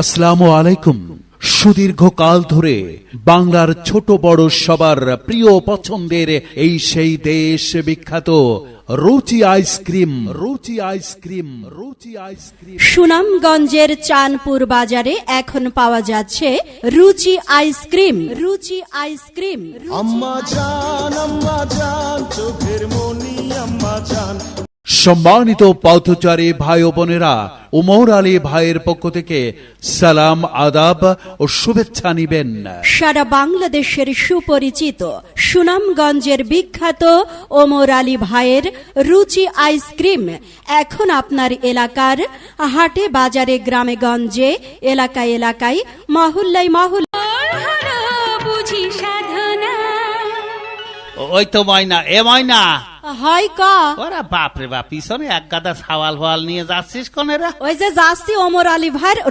আসসালামু আলাইকুম। সুদীর্ঘ কাল ধরে বাংলার ছোট বড় সবার প্রিয় পছন্দের এই সেই দেশ বিখ্যাত রুচি আইসক্রিম রুচি আইসক্রিম রুচি আইসক্রিম। সুনামগঞ্জের চানপুর বাজারে এখন পাওয়া যাচ্ছে রুচি আইসক্রিম রুচি আইসক্রিম। আম্মা জান আম্মা জান চোখের মনি সম্মানিত পথচারী ভাই ও বোনেরা উমর আলী ভাইয়ের পক্ষ থেকে সালাম আদাব ও শুভেচ্ছা নিবেন। সারা বাংলাদেশের সুপরিচিত সুনামগঞ্জের বিখ্যাত ওমর আলী ভাইয়ের রুচি আইসক্রিম এখন আপনার এলাকার হাটে বাজারে গ্রামে গঞ্জে এলাকায় এলাকায় মহল্লায় মহল্লা বুঝি সাধনা। ওই তো ময়না এ ময়না। হয় ক? ওরা বাপরে বাপ পিছনে এক গাদা সাওয়াল ফাওয়াল নিয়ে যাচ্ছিস কোনেরা? ওই যে যাচ্ছি অমর আলী ভাইয়ের